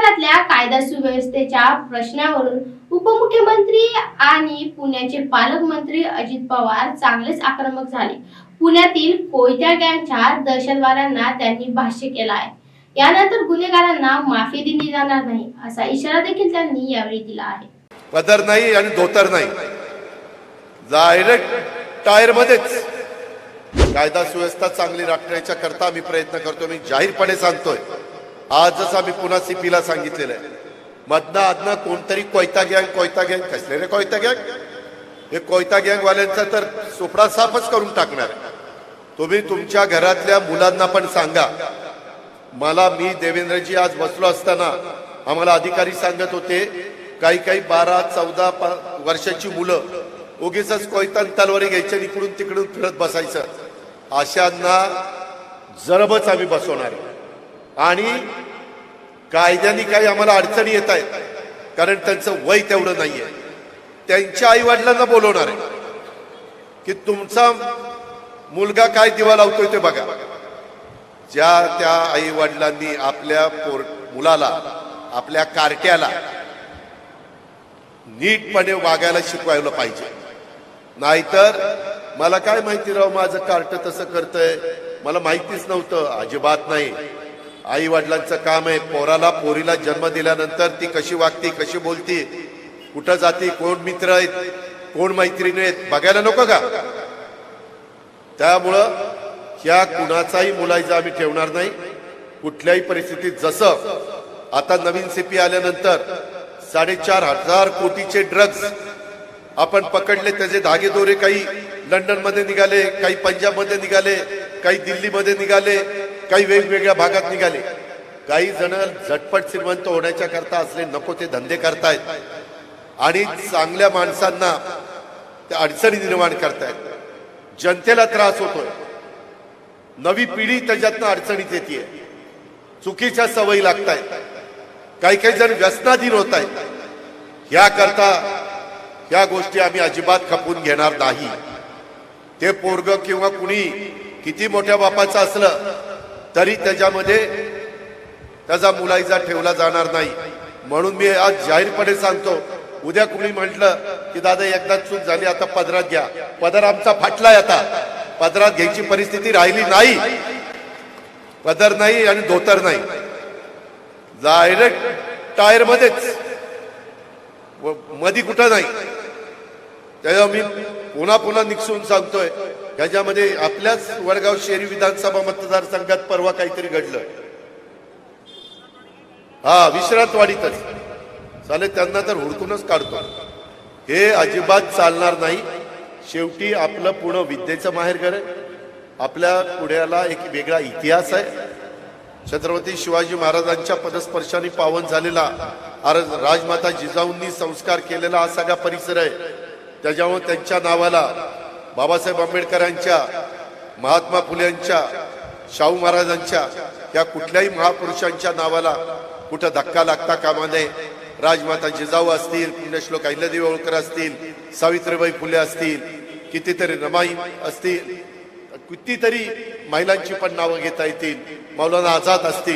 भागातल्या कायदा सुव्यवस्थेच्या प्रश्नावरून उपमुख्यमंत्री आणि पुण्याचे पालकमंत्री अजित पवार चांगलेच आक्रमक झाले. पुण्यातील कोयत्या गँगच्या दहशतवाद्यांना त्यांनी भाष्य केलं आहे यानंतर गुन्हेगारांना माफी दिली जाणार नाही असा इशारा देखील त्यांनी यावेळी दिला आहे. पदर नाही आणि धोतर नाही. डायरेक्ट टायर मध्येच. कायदा सुव्यवस्था चांगली राखण्याच्या करता मी प्रयत्न करतो मी जाहीरपणे सांगतोय. आजच आम्ही पुन्हा सीपीला सांगितलेलं आहे. मधनं आधनं कोणतरी कोयता गँग कोयता गँग कसले रे कोयता गँग? हे कोयता गँगवाल्यांचा तर सोपडा साफच करून टाकणार. तुम्ही तुमच्या घरातल्या मुलांना पण सांगा. मला मी देवेंद्रजी आज बसलो असताना आम्हाला अधिकारी सांगत होते काही काही बारा चौदा वर्षाची मुलं उगीच कोयता आणि तलवारी घ्यायच्या इकडून तिकडून फिरत बसायचं. अशांना जरबच आम्ही बसवणार आहे. आणि कायद्याने काही आम्हाला अडचणी येत आहेत कारण त्यांचं वय तेवढं नाहीये. त्यांच्या आई वडिलांना बोलवणार आहे की तुमचा मुलगा काय दिवा लावतोय ते बघा. ज्या त्या आई वडिलांनी आपल्या पोर मुलाला आपल्या कार्ट्याला नीटपणे वागायला शिकवायला पाहिजे. नाहीतर मला काय माहिती राव माझं कार्ट तसं करतंय. मला माहितीच नव्हतं अजिबात नाही. आई वडिलांचं काम आहे. पोराला पोरीला जन्म दिल्यानंतर ती कशी वागती कशी बोलती कुठं जाती कोण मित्र आहेत कोण मैत्रिणी आहेत बघायला नको का? त्यामुळं ह्या कुणाचाही मुलायचा आम्ही ठेवणार नाही. कुठल्याही परिस्थितीत जसं आता नवीन सीपी आल्यानंतर साडेचार हजार कोटीचे ड्रग्ज आपण पकडले त्याचे धागेदोरे काही लंडनमध्ये निघाले काही पंजाबमध्ये निघाले काही दिल्लीमध्ये निघाले काही वेगवेगळ्या भागात निघाले. काही जण झटपट श्रीमंत होण्याच्या करता असले नको ते धंदे करतायत. आणि चांगल्या माणसांना त्या अडचणी निर्माण करतायत. जनतेला त्रास होतोय. नवी पिढी त्याच्यातनं अडचणीत येते चुकीच्या सवयी लागतायत. काही काही जण व्यसनाधीन होत आहेत याकरता या गोष्टी आम्ही अजिबात खपून घेणार नाही. ते पोरग किंवा कुणी किती मोठ्या बापाचं असलं तरी त्याच्यामध्ये त्याचा मुलाईचा ठेवला जाणार नाही. म्हणून मी आज जाहीरपणे सांगतो उद्या कुणी म्हटलं की दादा एकदा चूक झाली आता पदरात घ्या. पदर आमचा फाटलाय आता. पदरात घ्यायची परिस्थिती राहिली नाही. पदर नाही आणि धोतर नाही. डायरेक्ट टायर मध्येच मधी कुठं नाही. त्याच्या मी पुन्हा पुन्हा निकसून सांगतोय. ह्याच्यामध्ये आपल्याच वडगाव शहरी विधानसभा मतदारसंघात परवा काहीतरी घडलं. हा विश्रांतवाडीतच चालेल त्यांना तर हुडकूनच काढतो. हे अजिबात चालणार नाही. शेवटी आपलं पूर्ण विद्येचं माहेरघर आहे. आपल्या पुण्याला एक वेगळा इतिहास आहे. छत्रपती शिवाजी महाराजांच्या पदस्पर्शाने पावन झालेला राजमाता जिजाऊंनी संस्कार केलेला हा सगळा परिसर आहे. त्याच्यामुळे त्यांच्या नावाला बाबासाहेब आंबेडकरांच्या महात्मा फुलेंच्या शाहू महाराजांच्या या कुठल्याही महापुरुषांच्या नावाला कुठं धक्का लागता कामा नये. राजमाता जिजाऊ असतील पुण्यश्लोक अहिल्यादेवी होळकर असतील सावित्रीबाई फुले असतील कितीतरी रमाई असतील कितीतरी महिलांची पण नावं घेता येतील मौलाना आझाद असतील.